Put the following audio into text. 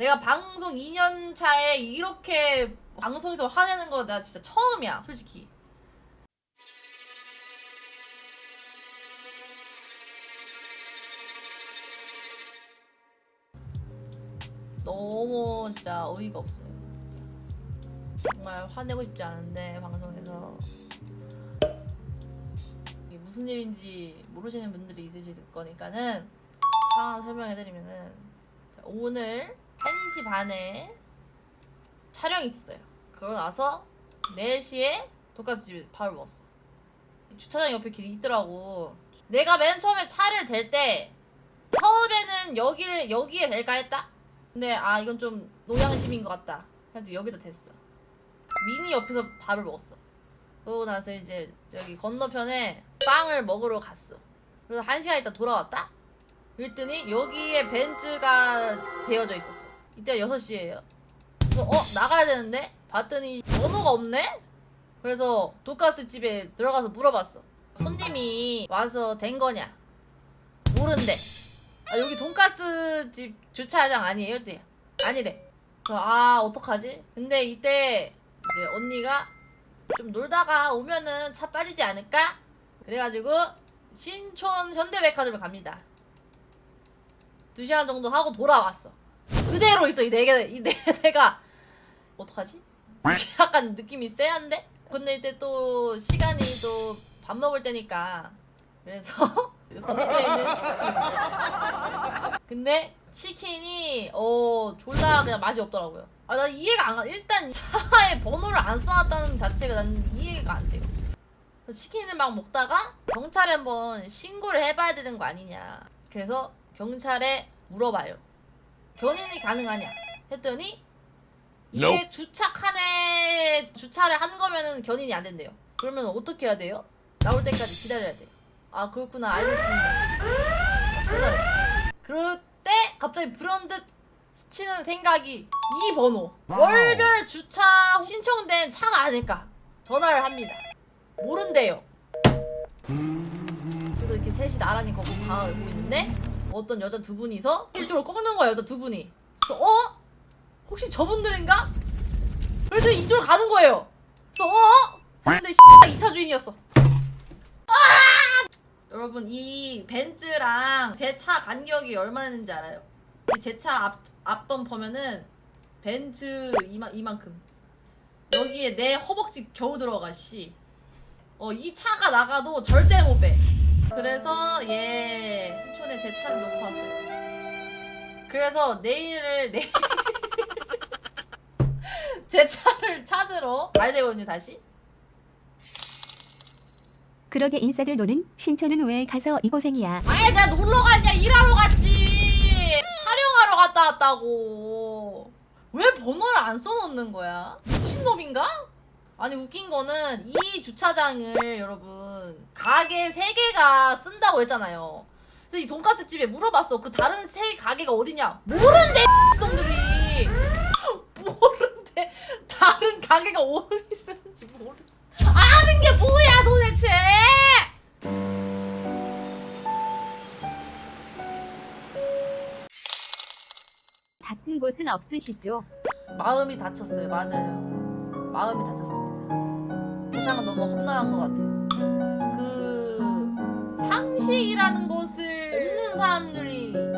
내가 방송 2년 차에 이렇게 방송에서 화내는 거 나 진짜 처음이야, 솔직히. 너무 진짜 어이가 없어요. 진짜. 정말 화내고 싶지 않은데 방송에서 이게 무슨 일인지 모르시는 분들이 있으실 거니까는 상황 설명해드리면은 자, 오늘 1시 반에 촬영이 있었어요. 그러고 나서 4시에 돈가스 집에 밥을 먹었어. 주차장 옆에 길이 있더라고. 내가 맨 처음에 차를 댈 때 처음에는 여기를 여기에 댈까 했다. 근데 아 이건 좀 노양심인 것 같다. 그래서 여기다 댔어. 미니 옆에서 밥을 먹었어. 그러고 나서 이제 여기 건너편에 빵을 먹으러 갔어. 그래서 한 시간 있다 돌아왔다. 그랬더니 여기에 벤츠가 되어져 있었어. 이때가 6시예요. 그래서 어 나가야 되는데 봤더니 번호가 없네. 그래서 돈가스 집에 들어가서 물어봤어. 손님이 와서 된 거냐? 모른대. 아, 여기 돈가스 집 주차장 아니에요? 그랬더니 아니래. 그래서 아 어떡하지? 근데 이때 이제 언니가 좀 놀다가 오면은 차 빠지지 않을까? 그래가지고 신촌 현대백화점을 갑니다. 두 시간 정도 하고 돌아왔어. 그대로 있어 이 네 개, 이네 대가 어떡하지? 약간 느낌이 쎄한데? 근데 이때 또 시간이 또 밥 먹을 때니까 그래서 건너편에 있는 치킨 근데 치킨이 어 졸라 그냥 맛이 없더라고요. 아 나 이해가 안 가. 일단 차에 번호를 안 써놨다는 자체가 난 이해가 안 돼요. 치킨을 막 먹다가 경찰에 한번 신고를 해봐야 되는 거 아니냐. 그래서 경찰에 물어봐요. 견인이 가능하냐? 했더니 이게 Nope. 주차 칸에 주차를 한 거면은 견인이 안 된대요. 그러면 어떻게 해야 돼요? 나올 때까지 기다려야 돼. 아 그렇구나 알겠습니다. 끊어요. 그럴 때 갑자기 불현듯 스치는 생각이 이 번호. 월별 주차 신청된 차가 아닐까 전화를 합니다. 모른대요. 그래서 이렇게 셋이 나란히 거기 방을 보고 있는데 어떤 여자 두 분이서 이쪽으로 꺾는 거야 여자 두 분이. 그래서 어? 혹시 저분들인가? 그래서 이쪽으로 가는 거예요. 그래서 어? 근데 2차 주인이었어. 아! 여러분 이 벤츠랑 제 차 간격이 얼마인지 알아요? 제 차 앞 앞범퍼면은 벤츠 이마, 이만큼 여기에 내 허벅지 겨우 들어가 씨. 어 이 차가 나가도 절대 못 빼. 그래서 예 신촌에 제 차를 놓고 왔어요. 그래서 내일을 내. 제 차를 찾으러 가야 되거든요 다시. 그러게 인싸들 노는 신촌은 왜 가서 이 고생이야. 아예 내가 놀러 가지 일하러 갔지 촬영하러 갔다 왔다고 왜 번호를 안 써놓는 거야 미친놈인가? 아니 웃긴 거는 이 주차장을 여러분 가게 세 개가 쓴다고 했잖아요 그래서 이 돈가스 집에 물어봤어 그 다른 세 가게가 어디냐 모른대 놈들이 모른대 다른 가게가 어디 쓰는지 모르 아는 게 뭐야 도대체 다친 곳은 없으시죠? 마음이 다쳤어요. 맞아요. 마음이 다쳤습니다. 세상은 너무 험난한 것 같아요. 그 상식이라는 것 을